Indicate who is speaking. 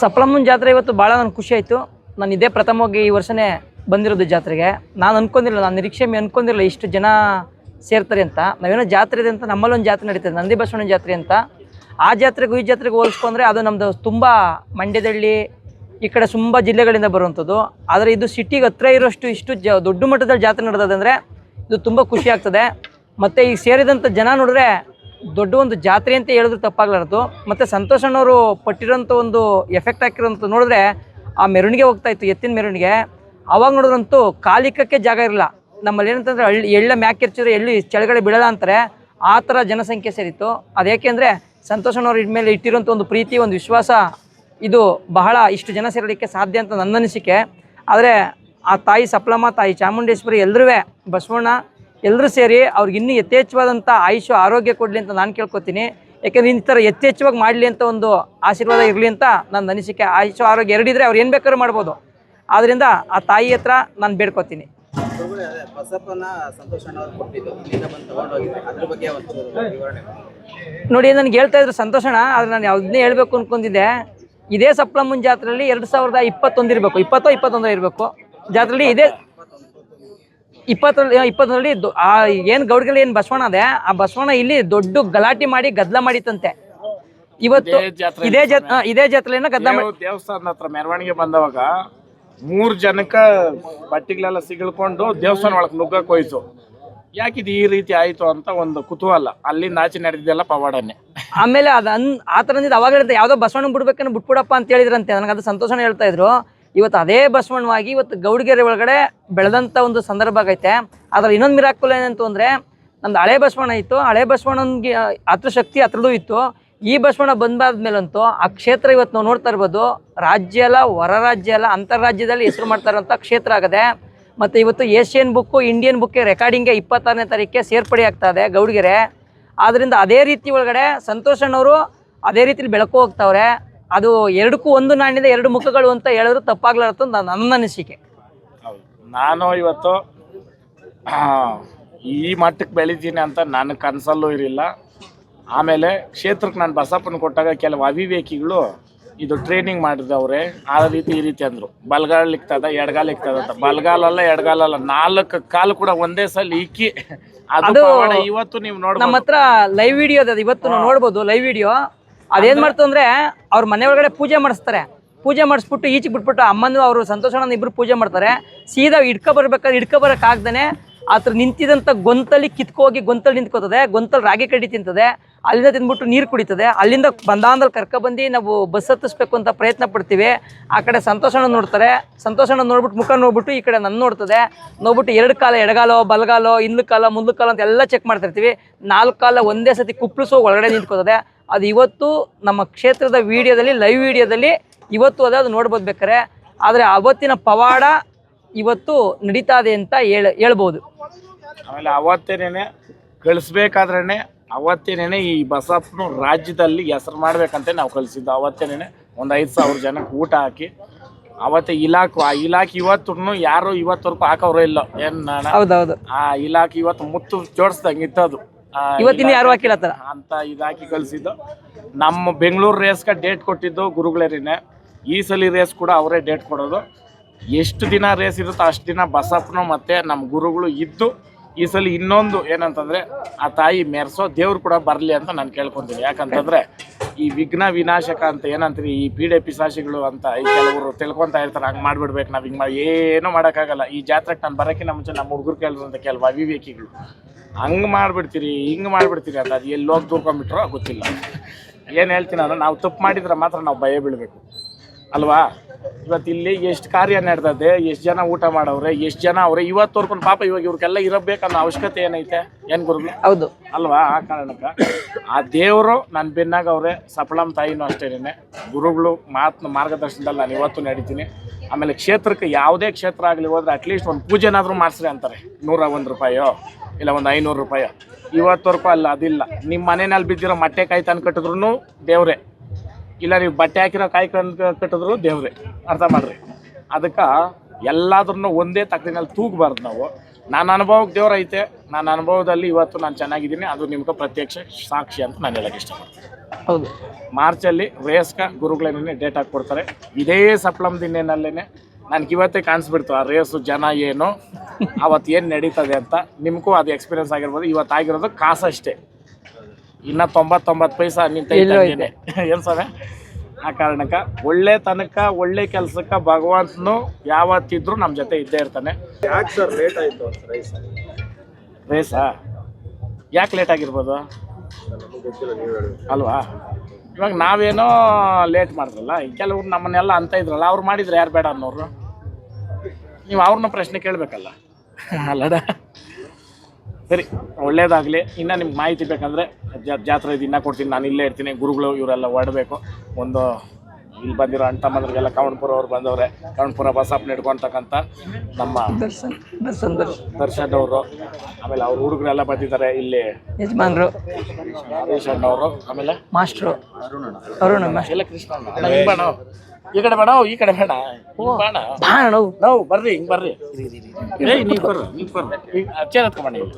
Speaker 1: ಸಪ್ಲಮ್ಮನ ಜಾತ್ರೆ ಇವತ್ತು ಭಾಳ ನನ್ಗೆ ಖುಷಿ ಆಯಿತು. ನಾನು ಇದೇ ಪ್ರಥಮವಾಗಿ ಈ ವರ್ಷನೇ ಬಂದಿರೋದು ಜಾತ್ರೆಗೆ. ನಾನು ಅನ್ಕೊಂಡಿರಲಿಲ್ಲ, ನಾನು ನಿರೀಕ್ಷೆ ಮೇ ಅನ್ಕೊಂಡಿರಲಿಲ್ಲ ಇಷ್ಟು ಜನ ಸೇರ್ತಾರೆ ಅಂತ. ನಾವೇನೋ ಜಾತ್ರೆ ಇದೆ ಅಂತ, ನಮ್ಮಲ್ಲೊಂದು ಜಾತ್ರೆ ನಡೀತದೆ ನಂದಿ ಬಸವಣ್ಣ ಜಾತ್ರೆ ಅಂತ. ಆ ಜಾತ್ರೆಗೂ ಈ ಜಾತ್ರೆಗೆ ಹೋಲಿಸ್ಕೊಂಡ್ರೆ ಅದು ನಮ್ಮದು ತುಂಬ ಮಂಡ್ಯದಳ್ಳಿ, ಈ ಕಡೆ ತುಂಬ ಜಿಲ್ಲೆಗಳಿಂದ ಬರುವಂಥದ್ದು. ಆದರೆ ಇದು ಸಿಟಿಗೆ ಹತ್ರ ಇರೋಷ್ಟು ಇಷ್ಟು ಜ, ದೊಡ್ಡ ಮಟ್ಟದಲ್ಲಿ ಜಾತ್ರೆ ನಡೆದದಂದ್ರೆ ಇದು ತುಂಬ ಖುಷಿ ಆಗ್ತದೆ. ಮತ್ತು ಈಗ ಸೇರಿದಂಥ ಜನ ನೋಡಿದ್ರೆ ದೊಡ್ಡ ಒಂದು ಜಾತ್ರೆ ಅಂತ ಹೇಳಿದ್ರು ತಪ್ಪಾಗ್ಲಾರ್ದು ಮತ್ತು ಸಂತೋಷ್ ಅಣ್ಣವರು ಪಟ್ಟಿರೋಂಥ ಒಂದು ಎಫೆಕ್ಟ್ ಹಾಕಿರೋಂಥ ನೋಡಿದ್ರೆ ಆ ಮೆರವಣಿಗೆ ಹೋಗ್ತಾ ಇತ್ತು, ಎತ್ತಿನ ಮೆರವಣಿಗೆ. ಅವಾಗ ನೋಡಿದ್ರಂತೂ ಕಾಲಿಕಕ್ಕೆ ಜಾಗ ಇರಲ್ಲ. ನಮ್ಮಲ್ಲಿ ಏನಂತಂದ್ರೆ ಹಳ್ಳಿ, ಎಳ್ಳ ಮ್ಯಾಕೆರ್ಚಿದ್ರೆ ಎಳ್ಳು ಕೆಳಗಡೆ ಬಿಡಲ್ಲ ಅಂತಾರೆ. ಆ ಥರ ಜನಸಂಖ್ಯೆ ಸೇರಿತ್ತು. ಅದೇಕೆಂದರೆ ಸಂತೋಷ್ ಅಣ್ಣವ್ರು ಇದ್ಮೇಲೆ ಇಟ್ಟಿರೋಂಥ ಒಂದು ಪ್ರೀತಿ, ಒಂದು ವಿಶ್ವಾಸ ಇದು ಬಹಳ ಇಷ್ಟು ಜನ ಸೇರಲಿಕ್ಕೆ ಸಾಧ್ಯ ಅಂತ ನನ್ನ ಅನಿಸಿಕೆ. ಆದರೆ ಆ ತಾಯಿ ಸಪ್ಲಮ್ಮ, ತಾಯಿ ಚಾಮುಂಡೇಶ್ವರಿ ಎಲ್ಲರೂ ಬಸವಣ್ಣ ಎಲ್ಲರೂ ಸೇರಿ ಅವ್ರಿಗೆ ಇನ್ನೂ ಯಥೇಚ್ಛವಾದಂಥ ಆಯುಷ ಆರೋಗ್ಯ ಕೊಡಲಿ ಅಂತ ನಾನು ಕೇಳ್ಕೊತೀನಿ. ಯಾಕೆಂದ್ರೆ ಈ ಥರ ಯಥೇಚ್ಛವಾಗಿ ಮಾಡಲಿ ಅಂತ ಒಂದು ಆಶೀರ್ವಾದ ಇರಲಿ ಅಂತ ನನ್ನ ಅನಿಸಿಕೆ. ಆಯುಷ ಆರೋಗ್ಯ ಎರಡಿದ್ರೆ ಅವ್ರು ಏನು ಬೇಕಾದ್ರೂ ಮಾಡ್ಬೋದು. ಆದ್ದರಿಂದ ಆ ತಾಯಿ ಹತ್ರ ನಾನು ಬೇಡ್ಕೊತೀನಿ. ನೋಡಿ ನನಗೆ ಹೇಳ್ತಾ ಇದ್ರು ಸಂತೋಷಣ ಆದರೆ ನಾನು ಯಾವ್ದನ್ನೇ ಹೇಳಬೇಕು ಅನ್ಕೊಂಡಿದ್ದೆ. ಇದೇ ಸಪ್ಲಮ್ಮನ ಜಾತ್ರೆಯಲ್ಲಿ ಎರಡು ಸಾವಿರದ ಇಪ್ಪತ್ತೊಂದು ಇರಬೇಕು. ಇಪ್ಪತ್ತೋ ಇಪ್ಪತ್ತೊಂದರ ಇರಬೇಕು. ಜಾತ್ರೆಯಲ್ಲಿ ಇದೇ ಇಪ್ಪತ್ತರಲ್ಲಿ ಇಪ್ಪತ್ತರಲ್ಲಿ ಆ ಏನು ಗೌಡ್ಗಲ್ಲಿ ಏನು ಬಸವಣ್ಣ ಅದೇ ಆ ಬಸವಣ್ಣ ಇಲ್ಲಿ ದೊಡ್ಡ ಗಲಾಟೆ ಮಾಡಿ ಗದ್ದಲ ಮಾಡಿತ್ತಂತೆ. ಇವತ್ತು
Speaker 2: ಇದೇ ಜಾತ್ರೆ
Speaker 1: ಇದೇ ಜಾತ್ ಇದೇ ಜಾತ್ರೆಯನ್ನ ಗದ್ದಲ ಮಾಡಿ
Speaker 2: ದೇವ್- ದೇವಸ್ಥಾನದ ಹತ್ರ ಮೆರವಣಿಗೆ ಬಂದವಾಗ ಮೂರ್ ಜನಕ್ಕ ಬಟ್ಟೆಗಳೆಲ್ಲ ಸಿಗಳ್ಕೊಂಡು ದೇವಸ್ಥಾನ ಒಳಗೆ ನುಗ್ಗಕ್ ಹೋಯ್ತು ಯಾಕಿದು ಈ ರೀತಿ ಆಯ್ತು ಅಂತ ಒಂದು ಕುತೂಹಲ. ಅಲ್ಲಿಂದ ಆಚೆ ನಡೆದಿದ್ದೆಲ್ಲ ಪವಾಡನೆ.
Speaker 1: ಆಮೇಲೆ ಅದ್ ಆ ಥರ ಅಂದಿದ್ದು ಅವಾಗ ಹೇಳಿದೆ ಯಾವುದೋ ಬಸವಣ್ಣ ಬಿಡ್ಬೇಕನ್ನ ಬಿಟ್ಬಿಡಪ್ಪ ಅಂತ ಹೇಳಿದ್ರಂತೆ. ನನಗೆ ಅದು ಸಂತೋಷನ ಹೇಳ್ತಾ ಇದ್ರು. ಇವತ್ತು ಅದೇ ಬಸವಣ್ಣವಾಗಿ ಇವತ್ತು ಗೌಡಗೆರೆ ಒಳಗಡೆ ಬೆಳೆದಂಥ ಒಂದು ಸಂದರ್ಭ ಆಗೈತೆ. ಆದರೆ ಇನ್ನೊಂದು ಮಿರಾಕುಲ್ ಏನಂತು ಅಂದರೆ ನಮ್ದು ಹಳೆ ಬಸವಣ್ಣ ಇತ್ತು. ಹಳೆ ಬಸವಣ್ಣನಿಗೆ ಅತ್ರ ಶಕ್ತಿ ಹತ್ರದೂ ಇತ್ತು. ಈ ಬಸವಣ್ಣ ಬಂದಾದ್ಮೇಲಂತೂ ಆ ಕ್ಷೇತ್ರ ಇವತ್ತು ನಾವು ನೋಡ್ತಾ ಇರ್ಬೋದು. ರಾಜ್ಯ ಅಲ್ಲ, ಹೊರ ರಾಜ್ಯ ಅಲ್ಲ ಅಂತಾರಾಜ್ಯದಲ್ಲಿ ಹೆಸರು ಮಾಡ್ತಾ ಇರೋಂಥ ಕ್ಷೇತ್ರ ಆಗದೆ. ಮತ್ತು ಇವತ್ತು ಏಷ್ಯನ್ ಬುಕ್ಕು, ಇಂಡಿಯನ್ ಬುಕ್ಕೆ ರೆಕಾರ್ಡಿಂಗ್ಗೆ ಇಪ್ಪತ್ತಾರನೇ ತಾರೀಕಿಗೆ ಸೇರ್ಪಡೆ ಆಗ್ತಾ ಇದೆ ಗೌಡಗೆರೆ. ಆದ್ದರಿಂದ ಅದೇ ರೀತಿ ಒಳಗಡೆ ಸಂತೋಷಣ್ಣವರು ಅದೇ ರೀತಿಲಿ ಬೆಳಕು ಹೋಗ್ತಾವ್ರೆ. ಅದು ಎರಡಕ್ಕೂ ಒಂದು ನಾಣ್ಯದ ಎರಡು ಮುಖಗಳು ಅಂತ ಹೇಳಿದ್ರು ತಪ್ಪಾಗ್ಲಾರತ್ತ ನನ್ನ ಅನಿಸಿಕೆ.
Speaker 2: ನಾನು ಇವತ್ತು ಈ ಮಟ್ಟಕ್ಕೆ ಬೆಳಿತೀನಿ ಅಂತ ನನ್ನ ಕನಸಲ್ಲೂ ಇರಲಿಲ್ಲ. ಆಮೇಲೆ ಕ್ಷೇತ್ರಕ್ಕೆ ನಾನು ಬಸಪ್ಪನ ಕೊಟ್ಟಾಗ ಕೆಲವು ಅವಿವೇಕಿಗಳು ಇದು ಟ್ರೈನಿಂಗ್ ಮಾಡಿದವ್ರೆ. ಆ ರೀತಿ ಈ ರೀತಿ ಅಂದರು. ಬಲ್ಗಾಲ್ ಇಕ್ತದ ಎಡಗಾಲ್ ಇಕ್ತದ ಅಂತ. ಬಲ್ಗಾಲಲ್ಲ ಎಡಗಾಲಲ್ಲ ನಾಲ್ಕು ಕಾಲು ಕೂಡ ಒಂದೇ ಸಲ ಇಕ್ಕಿ ಅದು ಇವತ್ತು ನೀವು
Speaker 1: ನಮ್ಮ
Speaker 2: ನೋಡ್ಬೋದು
Speaker 1: ಹತ್ರ ಲೈವ್ ವಿಡಿಯೋ ಅದ ಇವತ್ತು ನೋಡ್ಬೋದು ಲೈವ್ ವಿಡಿಯೋ ಅದೇನ್ ಮಾಡ್ತು ಅಂದ್ರೆ ಅವ್ರ ಮನೆ ಒಳಗಡೆ ಪೂಜೆ ಮಾಡಿಸ್ತಾರೆ. ಪೂಜೆ ಮಾಡಿಸ್ಬಿಟ್ಟು ಈಚೆಗೆ ಬಿಟ್ಬಿಟ್ಟು ಅಮ್ಮನ ಅವರು ಸಂತೋಷಣ್ಣ ಇಬ್ರು ಪೂಜೆ ಮಾಡ್ತಾರೆ. ಸೀದಾ ಹಿಡ್ಕೊ ಬರ್ಬೇಕಾದ್ರೆ ಹಿಡ್ಕೊ ಬರಕ್ ಆಗ್ದೇನೆ ಆತರ ನಿಂತಿದಂತ ಗೊಂತಲ್ಲಿ ಕಿತ್ಕೋಗಿ ಗೊಂತಲ್ಲಿ ನಿಂತ್ಕೋತದೆ ಗೊಂತಲ್ಲಿ ರಾಗಿ ಕಡ್ಡಿ ತಿಂತದೆ. ಅಲ್ಲಿಂದ ತಿಂದ್ಬಿಟ್ಟು ನೀರು ಕುಡಿತದೆ. ಅಲ್ಲಿಂದ ಬಂದಾಂದಲ್ಲಿ ಕರ್ಕೊಬಂದು ನಾವು ಬಸ್ ಹತ್ತಿಸ್ಬೇಕು ಅಂತ ಪ್ರಯತ್ನ ಪಡ್ತೀವಿ. ಆ ಕಡೆ ಸಂತೋಷನ ನೋಡ್ತಾರೆ. ಸಂತೋಷನ ನೋಡ್ಬಿಟ್ಟು ಮುಖ ನೋಡ್ಬಿಟ್ಟು ಈ ಕಡೆ ನನ್ನ ನೋಡ್ತದೆ. ನೋಡ್ಬಿಟ್ಟು ಎರಡು ಕಾಲ ಎಡಗಾಲೋ, ಬಲಗಾಲೋ ಹಿಂದ್ಲು ಕಾಲ ಮುಂದ್ಲು ಕಾಲ ಅಂತ ಎಲ್ಲ ಚೆಕ್ ಮಾಡ್ತಿರ್ತೀವಿ. ನಾಲ್ಕು ಕಾಲ ಒಂದೇ ಸತಿ ಕುಪ್ಳಿಸೋ ಒಳಗಡೆ ನಿಂತ್ಕೋತದೆ. ಅದು ಇವತ್ತು ನಮ್ಮ ಕ್ಷೇತ್ರದ ವಿಡಿಯೋದಲ್ಲಿ ಲೈವ್ ವಿಡಿಯೋದಲ್ಲಿ ಇವತ್ತು ಅದೇ ಅದು ನೋಡ್ಬೋದು ಬೇಕಾರೆ ಆದರೆ ಅವತ್ತಿನ ಪವಾಡ ಇವತ್ತು ನಡೀತಾ ಇದೆ ಅಂತ ಹೇಳ, ಹೇಳ್ಬೋದು.
Speaker 2: ಆಮೇಲೆ ಅವತ್ತೇನೇ ಕಳಿಸ್ಬೇಕಾದ್ರೇನೆ ಅವತ್ತೇನೇನೆ ಈ ಬಸಪ್ಪನು ರಾಜ್ಯದಲ್ಲಿ ಹೆಸರು ಮಾಡ್ಬೇಕಂತ ನಾವು ಕಲಿಸಿದ್ದು. ಅವತ್ತೇನೇನೆ ಒಂದು ಐದು ಸಾವಿರ ಜನಕ್ಕೆ ಊಟ ಹಾಕಿ ಅವತ್ತೇ ಇಲಾಖೆ ಆ ಇಲಾಖೆ ಇವತ್ತು ಯಾರು ಇವತ್ತವರೆಗೂ ಹಾಕೋರು ಇಲ್ಲ. ಏನ್
Speaker 1: ಹೌದೌದು.
Speaker 2: ಆ ಇಲಾಖೆ ಇವತ್ತು ಮುತ್ತು ಜೋಡಿಸ್ದಂಗೆ ಇತ್ತದು
Speaker 1: ಇವತ್ತಿನ ಯಾರು ಹಾಕಿಲ್ಲ
Speaker 2: ಅಂತ ಇದಾಕಿ ಕಲಿಸಿದ್ದು. ನಮ್ಮ ಬೆಂಗಳೂರು ರೇಸ್ಗ ಡೇಟ್ ಕೊಟ್ಟಿದ್ದು ಗುರುಗಳೇರಿನೇ. ಈ ಸಲ ರೇಸ್ ಕೂಡ ಅವರೇ ಡೇಟ್ ಕೊಡೋದು. ಎಷ್ಟು ದಿನ ರೇಸ್ ಇರುತ್ತೋ ಅಷ್ಟು ದಿನ ಬಸಪ್ಪನು ಮತ್ತೆ ನಮ್ಮ ಗುರುಗಳು ಇದ್ದು ಈ ಸಲ ಇನ್ನೊಂದು ಏನಂತಂದ್ರೆ ಆ ತಾಯಿ ಮೆರೆಸೋ, ದೇವ್ರು ಕೂಡ ಬರಲಿ ಅಂತ ನಾನು ಕೇಳ್ಕೊತೀನಿ. ಯಾಕಂತಂದ್ರೆ ಈ ವಿಘ್ನ ವಿನಾಶಕ ಅಂತ ಏನಂತೀರಿ, ಈ ಪೀಡೆ ಪಿಸಾಶಿಗಳು ಅಂತ ಈ ಕೆಲವರು ತಿಳ್ಕೊತಾ ಇರ್ತಾರೆ, ಹಂಗೆ ಮಾಡ್ಬಿಡ್ಬೇಕು ನಾವು ಹಿಂಗೆ ಮಾಡಿ ಏನು ಮಾಡೋಕ್ಕಾಗಲ್ಲ. ಈ ಜಾತ್ರೆಗೆ ನಾನು ಬರೋಕ್ಕಿಂತ ಮುಂಚೆ ನಮ್ಮ ಹುಡುಗರು ಅಂತ ಕೆಲವು ಅವಿವೇಕಿಗಳು. ಹಂಗೆ ಮಾಡ್ಬಿಡ್ತೀರಿ, ಹಿಂಗೆ ಮಾಡ್ಬಿಡ್ತೀರಿ ಅಂತ ಅದು ಎಲ್ಲಿ ಹೋಗಿ ತೂರ್ಕೊಂಬಿಟ್ರೋ ಗೊತ್ತಿಲ್ಲ. ಏನು ಹೇಳ್ತೀನಿ ಅಂದ್ರೆ ನಾವು ತಪ್ಪು ಮಾಡಿದ್ರೆ ಮಾತ್ರ ನಾವು ಭಯ ಬೀಳಬೇಕು. ಅಲ್ವಾ? ಇವತ್ತು ಇಲ್ಲಿ ಎಷ್ಟು ಕಾರ್ಯ ನಡೆದದೆ ಎಷ್ಟು ಜನ ಊಟ ಮಾಡವ್ರೆ ಎಷ್ಟು ಜನ ಅವ್ರೆ ತೋರ್ಕೊಂಡು ಪಾಪ ಇವಾಗ ಇವ್ರಿಗೆಲ್ಲ ಇರಬೇಕನ್ನೋ ಅವಶ್ಯಕತೆ ಏನೈತೆ? ಏನು ಗುರುಗಳು?
Speaker 1: ಹೌದು.
Speaker 2: ಅಲ್ವಾ? ಆ ಕಾರಣಕ್ಕೆ ಆ ದೇವರು ನನ್ನ ಬೆನ್ನಾಗ ಅವ್ರೆ ಸಫಲಂ ತಾಯಿನೂ ಅಷ್ಟೇನೆ ಗುರುಗಳು ಮಾತು ಮಾರ್ಗದರ್ಶನದಲ್ಲಿ ನಾನು ಇವತ್ತು ನಡೀತೀನಿ. ಆಮೇಲೆ ಕ್ಷೇತ್ರಕ್ಕೆ ಯಾವುದೇ ಕ್ಷೇತ್ರ ಆಗಲಿ ಹೋದ್ರೆ ಅಟ್ಲೀಸ್ಟ್ ಒಂದು ಪೂಜೆನಾದರೂ ಮಾಡಿಸ್ರಿ ಅಂತಾರೆ. ನೂರ ಒಂದು ರೂಪಾಯೋ ಇಲ್ಲ ಒಂದು ಐನೂರು ರೂಪಾಯೋ. ಇವತ್ತವರೆಗೂ ಅಲ್ಲ ಅದಿಲ್ಲ. ನಿಮ್ಮ ಮನೆಯಲ್ಲಿ ಬಿದ್ದಿರೋ ಮಟ್ಟೆ ಕಾಯಿ ತಂದು ಕಟ್ಟಿದ್ರು ದೇವ್ರೆ. ಇಲ್ಲ ನೀವು ಬಟ್ಟೆ ಹಾಕಿರೋ ಕಾಯಿ ಕಟ್ಟಿದ್ರು ದೇವ್ರೆ ಅರ್ಥ ಮಾಡ್ರಿ. ಅದಕ್ಕೆ ಎಲ್ಲಾದ್ರೂ ಒಂದೇ ತಕ್ಕಡಿನಲ್ಲಿ ತೂಗಬಾರ್ದು ನಾವು. ನನ್ನ ಅನುಭವಕ್ಕೆ ದೇವ್ರ ಐತೆ ನನ್ನ ಅನುಭವದಲ್ಲಿ ಇವತ್ತು ನಾನು ಚೆನ್ನಾಗಿದ್ದೀನಿ ಅದು ನಿಮ್ಗೆ ಪ್ರತ್ಯಕ್ಷ ಸಾಕ್ಷಿ ಅಂತ ನಾನು ಹೇಳಕ್ಕೆ ಇಷ್ಟಪಡ್ತೀನಿ.
Speaker 1: ಹೌದು.
Speaker 2: ಮಾರ್ಚಲ್ಲಿ ರೇಸ್ಕ ಗುರುಗಳೇನೇ ಡೇಟ್ ಹಾಕ್ಕೊಡ್ತಾರೆ. ಇದೇ ಸಪ್ಲಮ್ ದಿನೇನಲ್ಲೇನೆ ನನಗೆ ಇವತ್ತೇ ಕಾಣಿಸ್ಬಿಡ್ತು ಆ ರೇಸು ಜನ ಏನು ಅವತ್ತು ಏನು ನಡೀತದೆ ಅಂತ. ನಿಮಗೂ ಅದು ಎಕ್ಸ್ಪೀರಿಯನ್ಸ್ ಆಗಿರ್ಬೋದು ಇವತ್ತು ಆಗಿರೋದು ಕಾಸು ಅಷ್ಟೇ ಇನ್ನು ತೊಂಬತ್ತೊಂಬತ್ತು ಪೈಸಾ ನಿಂತ
Speaker 1: ಏನ್
Speaker 2: ಏನು ಸರ್? ಆ ಕಾರಣಕ್ಕೆ ಒಳ್ಳೆ ತನಕ ಒಳ್ಳೆ ಕೆಲ್ಸಕ್ಕ ಭಗವಂತನು ಯಾವತ್ತಿದ್ರು ನಮ್ಮ ಜೊತೆ ಇದ್ದೇ ಇರ್ತಾನೆ.
Speaker 3: ಯಾಕೆ ಸರ್ ಲೇಟ್ ಆಯಿತು ರೈಸ್?
Speaker 2: ರೇಸಾ ಯಾಕೆ ಲೇಟ್ ಆಗಿರ್ಬೋದು?
Speaker 3: ನಮಗೆ ಗೊತ್ತಿಲ್ಲ ನೀವು ಹೇಳಿ.
Speaker 2: ಅಲ್ವಾ? ಇವಾಗ ನಾವೇನೋ ಲೇಟ್ ಮಾಡಿದ್ರಲ್ಲ ಈ ಕೆಲವ್ರು ನಮ್ಮನ್ನೆಲ್ಲ ಅಂತ ಇದ್ರಲ್ಲ ಅವ್ರು ಮಾಡಿದ್ರೆ ಯಾರು ಬೇಡ ಅನ್ನೋರು? ನೀವು ಅವ್ರನ್ನ ಪ್ರಶ್ನೆ ಕೇಳಬೇಕಲ್ಲ. ಅಲ್ಲಡ? ಸರಿ ಒಳ್ಳೇದಾಗಲಿ. ಇನ್ನು ನಿಮ್ಗೆ ಮಾಹಿತಿ ಬೇಕಂದರೆ ಜಾತ್ರೆ ಇದು ಇನ್ನೂ ಕೊಡ್ತೀನಿ. ನಾನು ಇಲ್ಲೇ ಇರ್ತೀನಿ. ಗುರುಗಳು ಇವರೆಲ್ಲ ಹೊರಡಬೇಕು ಒಂದು ಇಲ್ಲಿ ಬಂದಿರೋ ಅಣ್ಣ ತಮ್ಮಂದ್ರಿಗೆಲ್ಲ ಕವಣಪುರ ಅವ್ರು ಬಂದವ್ರೆ. ಕವಣಪುರ ಬಸಪ್ಪನ ಹಿಡ್ಕೊಳ್ತಕ್ಕಂಥ ನಮ್ಮ
Speaker 1: ದರ್ಶನ್ ದರ್ಶನ್ ದರ್ಶನ್.
Speaker 2: ಅವರು. ಆಮೇಲೆ ಅವ್ರ ಹುಡುಗರೆಲ್ಲ ಬಂದಿದ್ದಾರೆ ಇಲ್ಲಿ.
Speaker 1: ಯಜಮಾನ್ರು.
Speaker 2: ಹರೀಶ್ ಅವರು. ಆಮೇಲೆ?
Speaker 1: ಮಾಸ್ಟ್ರು. ಅರುಣ
Speaker 2: ಎಲ್ಲ ಕೃಷ್ಣ ಈ ಕಡೆ ಬೇಡ ಈ ಕಡೆ ಬೇಡ ಹಿಂಗ್ ಬಾಣ.
Speaker 1: ಬಾ ಅಣ್ಣ
Speaker 2: ನಾವು ಬರ್ರಿ ಹಿಂಗ್ ಬರ್ರಿ. ಏಯ್ ನೀವ್ ಬರ್ರಿ ನೀವ್ ಬರ್ರಿ. ಈಗ ಚೇರ್ ಹತ್ಕೊಂಬಣ್ಣ ಇಲ್ಲಿ